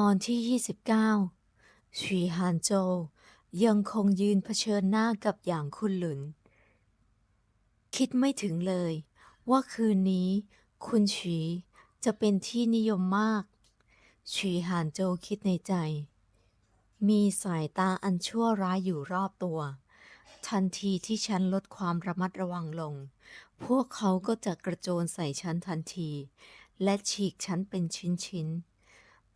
ตอนที่ 29ฉีฮานโจวยังคงยืนเผชิญหน้ากับหยางคุนหลุน คิดไม่ถึงเลย ว่าคืนนี้ คุณฉีจะเป็นที่นิยมมากฉีฮานโจวคิดในใจ มีสายตาอันชั่วร้ายอยู่รอบตัว ทันทีที่ฉันลดความระมัดระวังลง พวกเขาก็จะกระโจนใส่ฉันทันที และฉีกฉันเป็นชิ้นๆ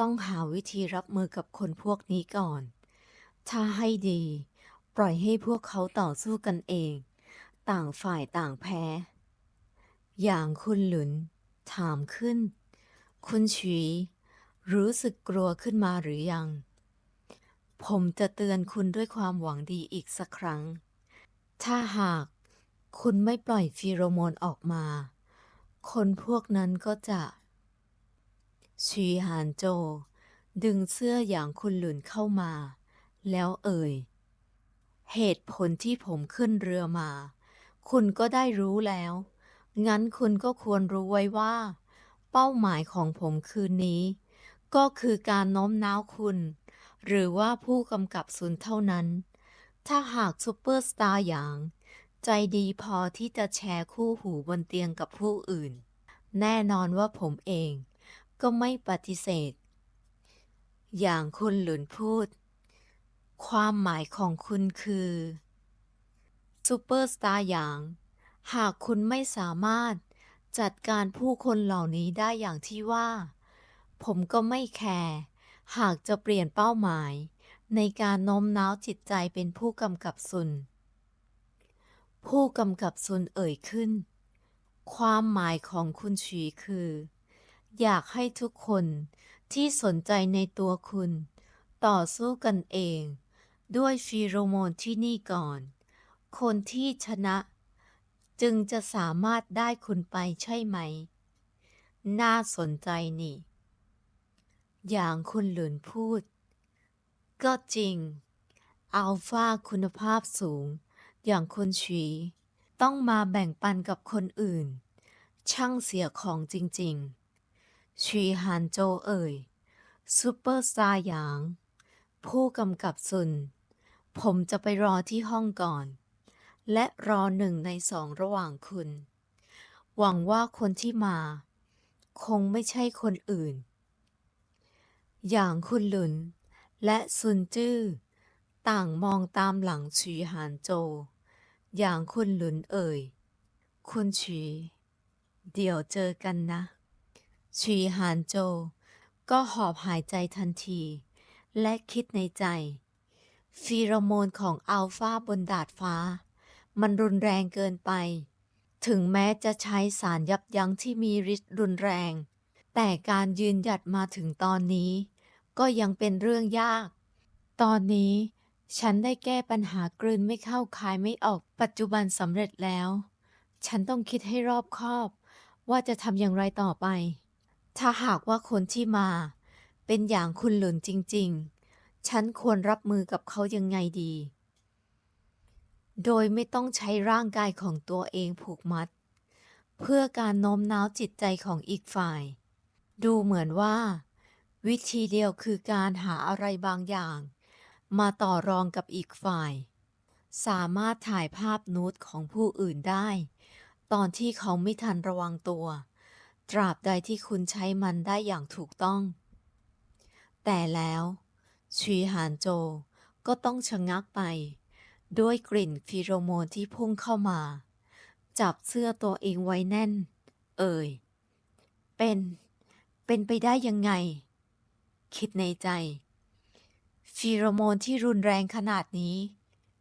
ต้องหาวิธีรับมือกับคนพวกนี้ก่อน ถ้าให้ดี ปล่อยให้พวกเขาต่อสู้กันเอง ต่างฝ่ายต่างแพ้ อย่างคุณหลุน ถามขึ้น คุณฉีรู้สึกกลัวขึ้นมาหรือยัง ผมจะเตือนคุณด้วยความหวังดีอีกสักครั้ง ถ้าหากคุณไม่ปล่อยฟีโรโมนออกมา คนพวกนั้นก็จะ ชีหานโจ ดึงเสื้ออย่างคุณหลุนเข้ามา แล้วเอ่ย เหตุผลที่ผมขึ้นเรือมา คุณก็ได้รู้แล้ว งั้นคุณก็ควรรู้ไว้ว่า เป้าหมายของผมคืนนี้ ก็คือการโน้มน้าวคุณ หรือว่าผู้กำกับศูนเท่านั้น ถ้าหากซูเปอร์สตาร์อย่าง ใจดีพอที่จะแชร์คู่หูบนเตียงกับผู้อื่น แน่นอนว่าผมเอง ก็ไม่ปฏิเสธ อย่างคุณหลุนพูด ความหมายของคุณคือซูเปอร์สตาร์อย่าง หากคุณไม่สามารถจัดการผู้คนเหล่านี้ได้อย่างที่ว่า ผมก็ไม่แคร์หากจะเปลี่ยนเป้าหมาย ในการโน้มน้าวจิตใจเป็นผู้กำกับซุน ผู้กำกับซุนเอ่ยขึ้น ความหมายของคุณฉีคือ อยากให้ทุกคนที่สนใจในตัวคุณ ต่อสู้กันเอง ด้วยฟีโรโมนที่นี่ก่อน คนที่ชนะ จึงจะสามารถได้คุณไปใช่ไหม น่าสนใจนี่ อย่างคุณหลุนพูด ก็จริง อัลฟาคุณภาพสูง อย่างคุณฉีต้องมาแบ่งปันกับคนอื่น ช่างเสียของจริง ๆ ชีฮานโจเอ่ยซูเปอร์สตาร์หยาง ผู้กำกับซุน ผมจะไปรอที่ห้องก่อน และรอหนึ่งในสองระหว่างคุณ หวังว่าคนที่มา คงไม่ใช่คนอื่น อย่างคุณหลุน และซุนจื้อต่างมองตามหลังชีหานโจ อย่างคุณหลุนเอ่ย คุณชี เดี๋ยวเจอกันนะ ชีหานโจ ก็หอบหายใจทันที และคิดในใจ ฟีโรโมนของอัลฟาบนดาดฟ้า มันรุนแรงเกินไป ถึงแม้จะใช้สารยับยั้งที่มีฤทธิ์รุนแรง แต่การยืนหยัดมาถึงตอนนี้ ก็ยังเป็นเรื่องยาก ตอนนี้ฉันได้แก้ปัญหากลืนไม่เข้าคายไม่ออกปัจจุบันสำเร็จแล้ว ฉันต้องคิดให้รอบคอบ ว่าจะทำอย่างไรต่อไป ถ้าหากว่าคนที่มา เป็นอย่างคุณหลุนจริง ๆ ฉันควรรับมือกับเขายังไงดี โดยไม่ต้องใช้ร่างกายของตัวเองผูกมัด เพื่อการโน้มน้าวจิตใจของอีกฝ่าย ดูเหมือนว่า วิธีเดียวคือการหาอะไรบางอย่าง มาต่อรองกับอีกฝ่าย สามารถถ่ายภาพนูดของผู้อื่นได้ ตอนที่เขาไม่ทันระวังตัว ตราบใดที่คุณใช้มันได้อย่างถูกต้อง แต่แล้วชีหานโจก็ต้องชะงักไป ด้วยกลิ่นฟีโรโมนที่พุ่งเข้ามา จับเสื้อตัวเองไว้แน่น เอ่ย เป็น เป็นไปได้ยังไง คิดในใจฟีโรโมนที่รุนแรงขนาดนี้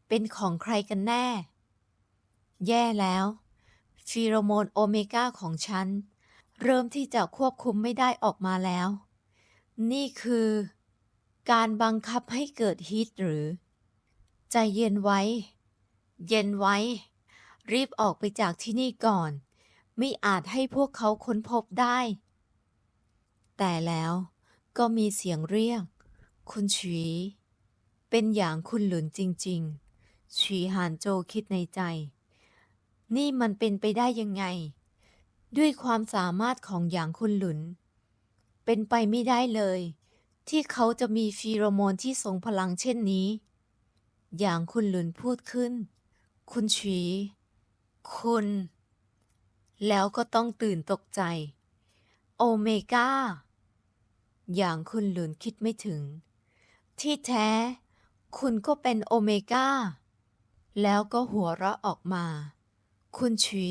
เป็นของใครกันแน่ แย่แล้วฟีโรโมนโอเมก้าของฉัน เริ่มที่จะควบคุมไม่ได้ออกมาแล้ว นี่คือ การบังคับให้เกิดฮีทหรือ ใจเย็นไว้ เย็นไว้ รีบออกไปจากที่นี่ก่อน ไม่อาจให้พวกเขาค้นพบได้ แต่แล้วก็มีเสียงเรียก คุณฉีเป็นอย่างคุณหลุนจริงๆฉีหานโจคิดในใจ นี่มันเป็นไปได้ยังไง ด้วยความสามารถของอย่างคุณหลุน เป็นไปไม่ได้เลย ที่เขาจะมีฟีโรโมนที่ทรงพลังเช่นนี้อย่างคุณหลุนพูดขึ้น คุณฉีคุณ แล้วก็ต้องตื่นตกใจ โอเมก้า อย่างคุณหลุนคิดไม่ถึง ที่แท้ คุณก็เป็นโอเมก้า แล้วก็หัวเราะออกมา คุณฉี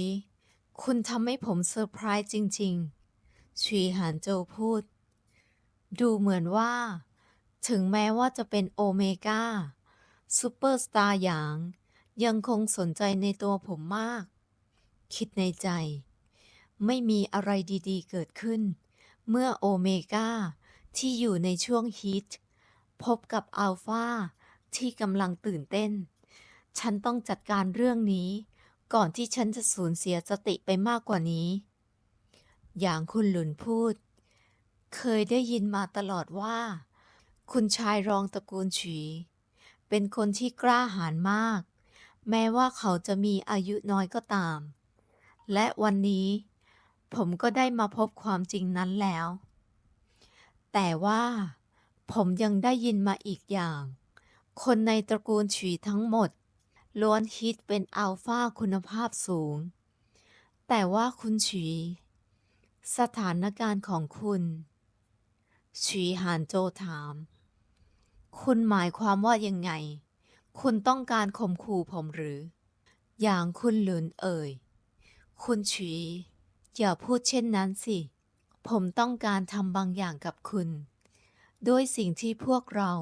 คุณทำให้ผมเซอร์ไพรส์จริงๆฉีหานโจพูด ดูเหมือนว่า ถึงแม้ว่าจะเป็นโอเมก้าซูเปอร์สตาร์อย่าง ยังคงสนใจในตัวผมมาก คิดในใจ ไม่มีอะไรดีๆ เกิดขึ้น เมื่อโอเมก้าที่อยู่ในช่วงฮิต พบกับอัลฟาที่กำลังตื่นเต้น ฉันต้องจัดการเรื่องนี้ ก่อนที่ฉันจะสูญเสียสติไปมากกว่านี้ อย่างคุณหลุนพูด เคยได้ยินมาตลอดว่า คุณชายรองตระกูลฉี เป็นคนที่กล้าหาญมาก แม้ว่าเขาจะมีอายุน้อยก็ตาม และวันนี้ผมก็ได้มาพบความจริงนั้นแล้ว แต่ว่าผมยังได้ยินมาอีกอย่าง คนในตระกูลฉีทั้งหมด ล้วนฮิตเป็นอัลฟาคุณภาพสูง แต่ว่าคุณฉีสถานการณ์ของคุณ ฉีหานโจถาม คุณหมายความว่ายังไง คุณต้องการข่มขู่ผมหรือ อย่างคุณหลุนเอ่ย คุณฉีอย่าพูดเช่นนั้นสิ ผมต้องการทำบางอย่างกับคุณโดยสิ่งที่พวกเรา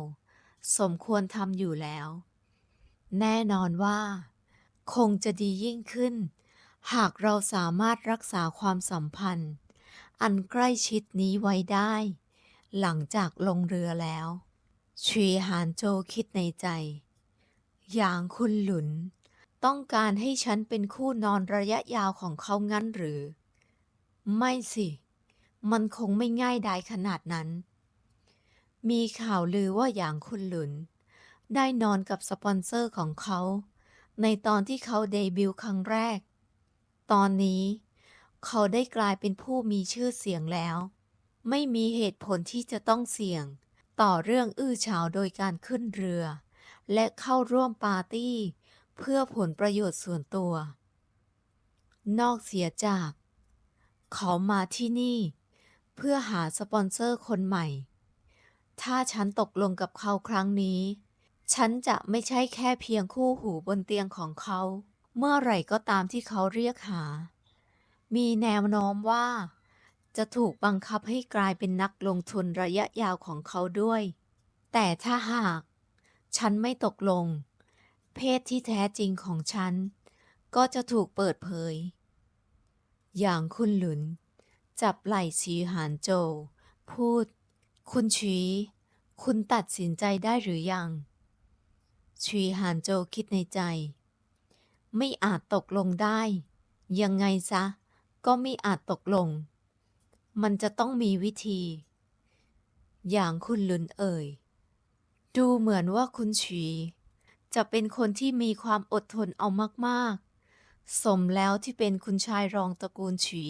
สมควรทำอยู่แล้ว แน่นอนว่า คงจะดียิ่งขึ้น หากเราสามารถรักษาความสัมพันธ์ อันใกล้ชิดนี้ไว้ได้ หลังจากลงเรือแล้วชีหานโจคิดในใจ อย่างคุณหลุน ต้องการให้ฉันเป็นคู่นอนระยะยาวของเขางั้นหรือ ไม่สิ มันคงไม่ง่ายดายขนาดนั้น มีข่าวลือว่าอย่างคุณหลุน ได้นอนกับสปอนเซอร์ของเขา ในตอนที่เขาเดบิวต์ครั้งแรก ตอนนี้เขาได้กลายเป็นผู้มีชื่อเสียงแล้ว ไม่มีเหตุผลที่จะต้องเสี่ยง ต่อเรื่องอื้อฉาวโดยการขึ้นเรือ และเข้าร่วมปาร์ตี้ เพื่อผลประโยชน์ส่วนตัว นอกเสียจาก เขามาที่นี่ เพื่อหาสปอนเซอร์คนใหม่ ถ้าฉันตกลงกับเขาครั้งนี้ ฉันจะไม่ใช่แค่เพียงคู่หูบนเตียงของเขา เมื่อไหร่ก็ตามที่เขาเรียกหา มีแนวโน้มว่า จะถูกบังคับให้กลายเป็นนักลงทุนระยะยาวของเขาด้วย แต่ถ้าหาก ฉันไม่ตกลง เพศที่แท้จริงของฉัน ก็จะถูกเปิดเผย อย่างคุณหลุน จับไหล่ชีหานโจวพูด คุณชี คุณตัดสินใจได้หรือยัง ชีหานโจคิดในใจ ไม่อาจตกลงได้ ยังไงซะ ก็ไม่อาจตกลง มันจะต้องมีวิธี อย่างคุณลุนเอ่ย ดูเหมือนว่าคุณฉีจะเป็นคนที่มีความอดทนเอามากๆ สมแล้วที่เป็นคุณชายรองตระกูลฉี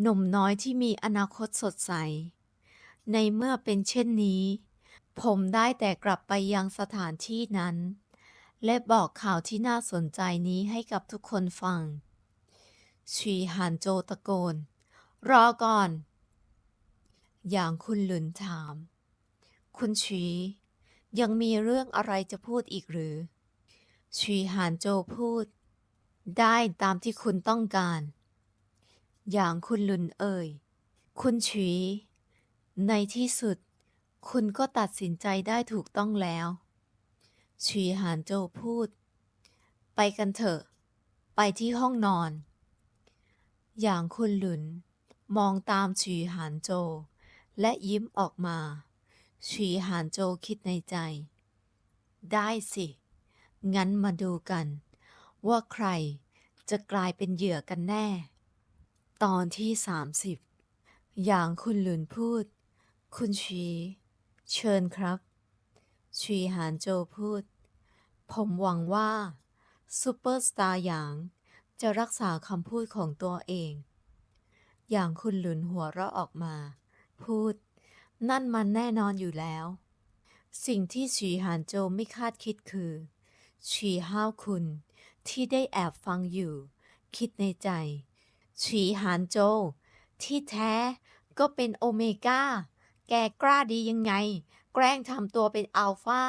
หนุ่มน้อยที่มีอนาคตสดใส ในเมื่อเป็นเช่นนี้ ผมได้แต่กลับไปยังสถานที่นั้น และบอกข่าวที่น่าสนใจนี้ให้กับทุกคนฟัง ชีหานโจตะโกน รอก่อน อย่างคุณหลุนถาม คุณชียังมีเรื่องอะไรจะพูดอีกหรือ ชีหานโจพูด ได้ตามที่คุณต้องการ อย่างคุณหลุนเอ่ย คุณชีในที่สุด คุณก็ตัดสินใจได้ถูกต้องแล้ว ชีหานโจพูด ไปกันเถอะ ไปที่ห้องนอน อย่างคุณหลุน มองตามชีหานโจ และยิ้มออกมา ชีหานโจคิดในใจ ได้สิ งั้นมาดูกัน ว่าใครจะกลายเป็นเหยื่อกันแน่ ตอนที่ 30 อย่างคุณหลุนพูด คุณชี เชิญครับ ชีหานโจพูด ผมหวังว่าซูเปอร์สตาร์หยางจะรักษาคำพูดของตัวเอง อย่างคุณหลุนหัวเราะออกมา พูด นั่นมันแน่นอนอยู่แล้ว สิ่งที่ฉีหานโจไม่คาดคิดคือฉีห้าวคุณที่ได้แอบฟังอยู่ คิดในใจฉีหานโจ ที่แท้ก็เป็นโอเมก้า แกกล้าดียังไง แกล้งทำตัวเป็นอัลฟา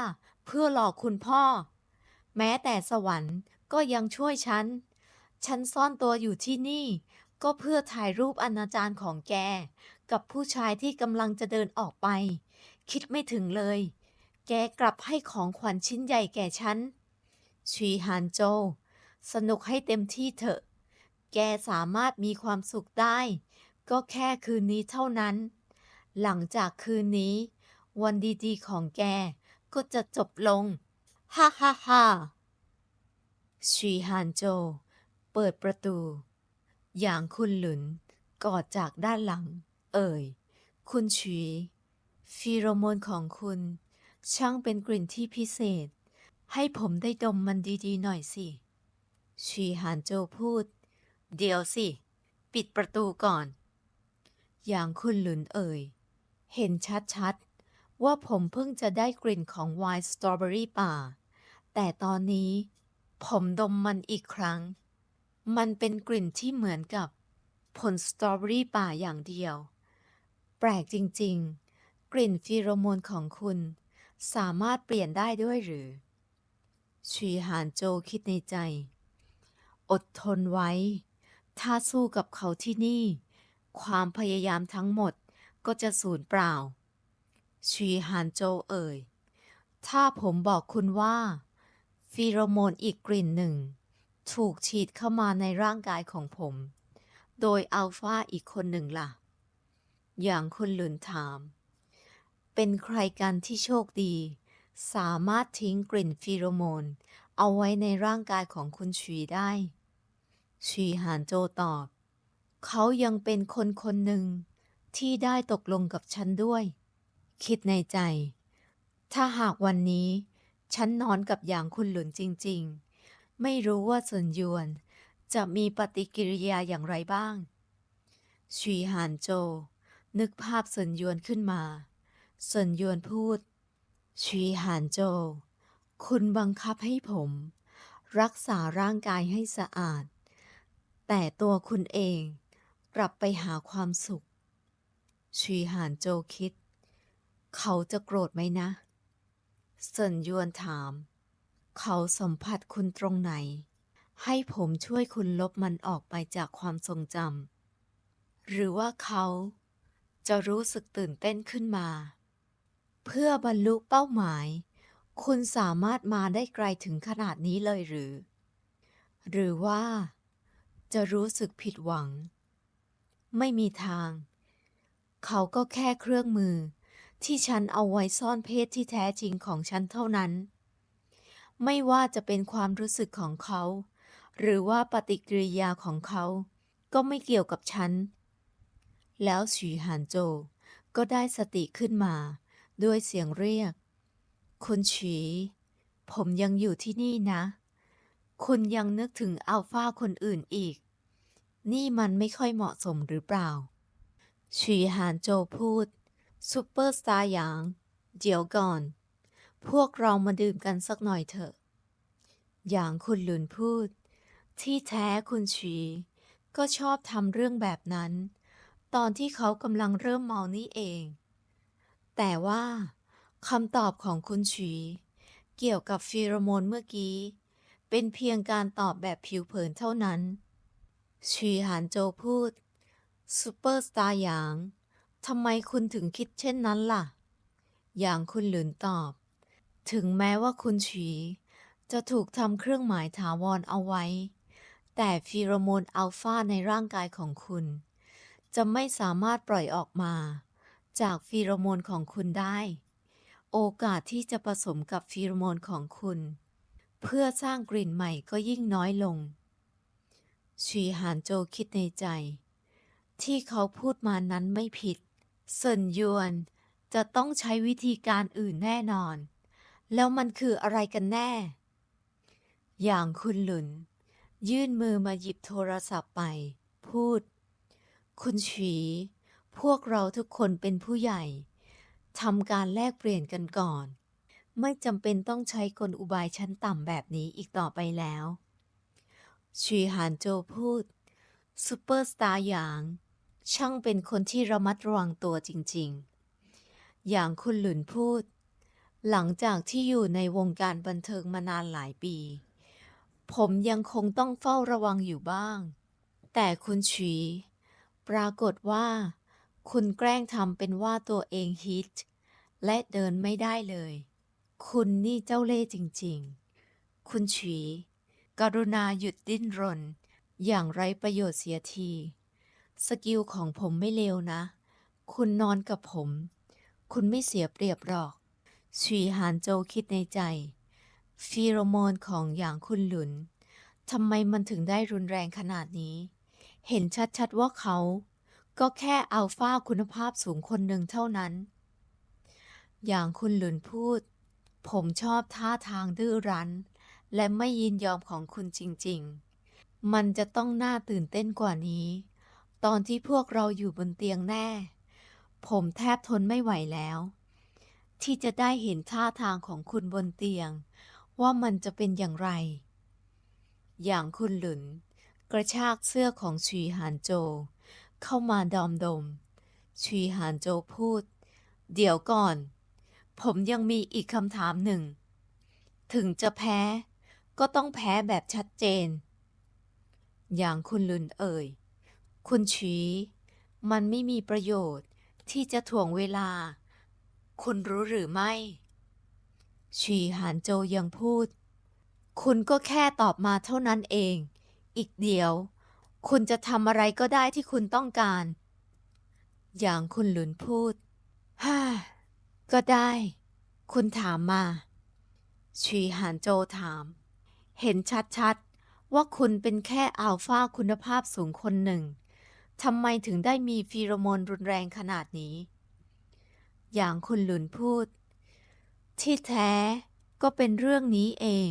เพื่อหลอกคุณพ่อ แม้แต่สวรรค์ก็ยังช่วยฉัน ฉันซ่อนตัวอยู่ที่นี่ ก็เพื่อถ่ายรูปอนาจารของแก กับผู้ชายที่กำลังจะเดินออกไป คิดไม่ถึงเลย แกกลับให้ของขวัญชิ้นใหญ่แก่ฉันชีฮานโจ สนุกให้เต็มที่เถอะ แกสามารถมีความสุขได้ ก็แค่คืนนี้เท่านั้น หลังจากคืนนี้ วันดีๆของแกก็จะจบลง ฮ่าฮ่าฮ่าชีฮานโจ เปิดประตู อย่างคุณหลุนกอดจากด้านหลัง เอ่ย คุณฉีฟีโรโมนของคุณ ช่างเป็นกลิ่นที่พิเศษ ให้ผมได้ดมมันดีๆหน่อยสิชีหานโจพูด เดี๋ยวสิ ปิดประตูก่อน อย่างคุณหลุนเอ่ย เห็นชัดๆ ว่าผมเพิ่งจะได้กลิ่นของไวน์สตรอเบอรี่ป่า แต่ตอนนี้ผมดมมันอีกครั้ง มันเป็นกลิ่นที่เหมือนกับ ผลสตรอเบอรี่ป่าอย่างเดียว แปลกจริงๆ กลิ่นฟีโรโมนของคุณ สามารถเปลี่ยนได้ด้วยหรือชีหานโจคิดในใจ อดทนไว้ ถ้าสู้กับเขาที่นี่ ความพยายามทั้งหมด ก็จะสูญเปล่าชีหานโจเอ่ย ถ้าผมบอกคุณว่า ฟีโรโมนอีกกลิ่นหนึ่ง ถูกฉีดเข้ามาในร่างกายของผม โดยอัลฟาอีกคนหนึ่งล่ะ อย่างคุณหลุนถาม เป็นใครกันที่โชคดี สามารถทิ้งกลิ่นฟีโรโมน เอาไว้ในร่างกายของคุณชีได้ ชีหานโจตอบ เขายังเป็นคนคนหนึ่ง ที่ได้ตกลงกับฉันด้วย คิดในใจ ถ้าหากวันนี้ ฉันนอนกับอย่างคุณหลุนจริง ๆ ไม่รู้ว่าเซินยวน จะมีปฏิกิริยาอย่างไรบ้างชีหานโจ นึกภาพเซินยวนขึ้นมาเซินยวนพูดชีหานโจ คุณบังคับให้ผม รักษาร่างกายให้สะอาด แต่ตัวคุณเองกลับไปหาความสุข ชีหานโจคิด เขาจะโกรธไหมนะเซินยวนถาม เขาสัมผัสคุณตรงไหน ให้ผมช่วยคุณลบมันออกไปจากความทรงจำหรือว่าเขาจะรู้สึกตื่นเต้นขึ้นมา เพื่อบรรลุเป้าหมาย คุณสามารถมาได้ไกลถึงขนาดนี้เลยหรือ หรือว่าจะรู้สึกผิดหวัง ไม่มีทาง เขาก็แค่เครื่องมือ ที่ฉันเอาไว้ซ่อนเพศที่แท้จริงของฉันเท่านั้น ไม่ว่าจะเป็นความรู้สึกของเขา หรือว่าปฏิกิริยาของเขา ก็ไม่เกี่ยวกับฉัน แล้วฉีหานโจก็ได้สติขึ้นมา ด้วยเสียงเรียก คุณฉี ผมยังอยู่ที่นี่นะ คุณยังนึกถึงอัลฟาคนอื่นอีก นี่มันไม่ค่อยเหมาะสมหรือเปล่า ฉีหานโจพูดซูเปอร์สตาร์หยาง เดี๋ยวก่อน พวกเรามาดื่มกันสักหน่อยเถอะ อย่างคุณหลุนพูด ที่แท้คุณฉีก็ชอบทำเรื่องแบบนั้น ตอนที่เขากำลังเริ่มเมานี่เอง แต่ว่าคำตอบของคุณฉีเกี่ยวกับฟีโรโมนเมื่อกี้ เป็นเพียงการตอบแบบผิวเผินเท่านั้นชีหานโจพูด ซูเปอร์สตาร์หยาง ทำไมคุณถึงคิดเช่นนั้นล่ะอย่างคุณหลุนตอบ ถึงแม้ว่าคุณฉี จะถูกทำเครื่องหมายถาวรเอาไว้ แต่ฟีโรโมนอัลฟาในร่างกายของคุณ จะไม่สามารถปล่อยออกมา จากฟีโรโมนของคุณได้ โอกาสที่จะผสมกับฟีโรโมนของคุณ เพื่อสร้างกลิ่นใหม่ก็ยิ่งน้อยลงชีหานโจคิดในใจ ที่เขาพูดมานั้นไม่ผิดเซินยวนจะต้องใช้วิธีการอื่นแน่นอน แล้วมันคืออะไรกันแน่ อย่างคุณหลุน ยื่นมือมาหยิบโทรศัพท์ไป พูด คุณฉี พวกเราทุกคนเป็นผู้ใหญ่ทำการแลกเปลี่ยนกันก่อน ไม่จำเป็นต้องใช้กลอุบายชั้นต่ำแบบนี้อีกต่อไปแล้วชีหานโจพูดซูเปอร์สตาร์หยาง ช่างเป็นคนที่ระมัดระวังตัวจริงๆ อย่างคุณหลุนพูด หลังจากที่อยู่ในวงการบันเทิงมานานหลายปี ผมยังคงต้องเฝ้าระวังอยู่บ้าง แต่คุณฉีปรากฏว่า คุณแกล้งทำเป็นว่าตัวเองฮิต และเดินไม่ได้เลย คุณนี่เจ้าเล่ห์จริงๆ คุณฉีกรุณาหยุดดิ้นรน อย่างไร้ประโยชน์เสียที สกิลของผมไม่เลวนะ คุณนอนกับผม คุณไม่เสียเปรียบหรอกชีหานโจคิดในใจ ฟีโรโมนของอย่างคุณหลุนทำไมมันถึงได้รุนแรงขนาดนี้ เห็นชัดๆว่าเขา ก็แค่อัลฟาคุณภาพสูงคนหนึ่งเท่านั้น อย่างคุณหลุนพูด ผมชอบท่าทางดื้อรั้น และไม่ยินยอมของคุณจริง ๆ มันจะต้องน่าตื่นเต้นกว่านี้ ตอนที่พวกเราอยู่บนเตียงแน่ ผมแทบทนไม่ไหวแล้ว ที่จะได้เห็นท่าทางของคุณบนเตียง ว่ามันจะเป็นอย่างไร อย่างคุณหลุน กระชากเสื้อของชีหานโจ เข้ามาดอมดม ชีหานโจพูด เดี๋ยวก่อน ผมยังมีอีกคำถามหนึ่ง ถึงจะแพ้ ก็ต้องแพ้แบบชัดเจน อย่างคุณลุนเอ่ย คุณชีมันไม่มีประโยชน์ที่จะถ่วงเวลา คุณรู้หรือไม่ชีหานโจยังพูด คุณก็แค่ตอบมาเท่านั้นเอง อีกเดียว คุณจะทำอะไรก็ได้ที่คุณต้องการ อย่างคุณหลุนพูดฮ่าก็ได้ คุณถามมาชีหานโจถาม เห็นชัดๆ ว่าคุณเป็นแค่อัลฟาคุณภาพสูงคนหนึ่ง ทำไมถึงได้มีฟีโรโมนรุนแรงขนาดนี้ อย่างคุณหลุนพูด ที่แท้ก็เป็นเรื่องนี้เอง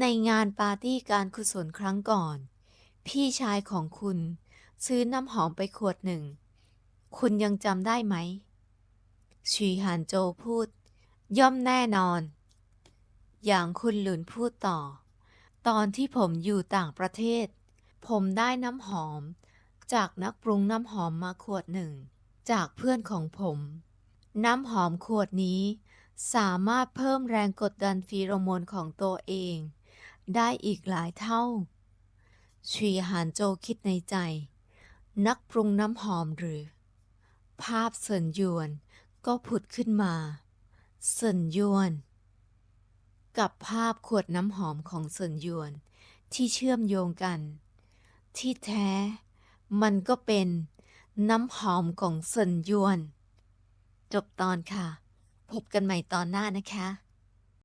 ในงานปาร์ตี้การกุศลครั้งก่อน พี่ชายของคุณซื้อน้ำหอมไปขวดหนึ่ง คุณยังจำได้ไหมชีหานโจพูด ย่อมแน่นอน อย่างคุณหลุนพูดต่อ ตอนที่ผมอยู่ต่างประเทศ ผมได้น้ำหอม จากนักปรุงน้ำหอมมาขวดหนึ่ง จากเพื่อนของผม น้ำหอมขวดนี้ สามารถเพิ่มแรงกดดันฟีโรโมนของตัวเอง ได้อีกหลายเท่าชีหานโจคิดในใจ นักปรุงน้ำหอมหรือ ภาพเซินยวนก็ผุดขึ้นมาเซินยวน กับภาพขวดน้ำหอมของเซินยวนที่เชื่อมโยงกัน ที่แท้ มันก็เป็นน้ำหอมของเซินยวน จบตอนค่ะ พบกันใหม่ตอนหน้านะคะ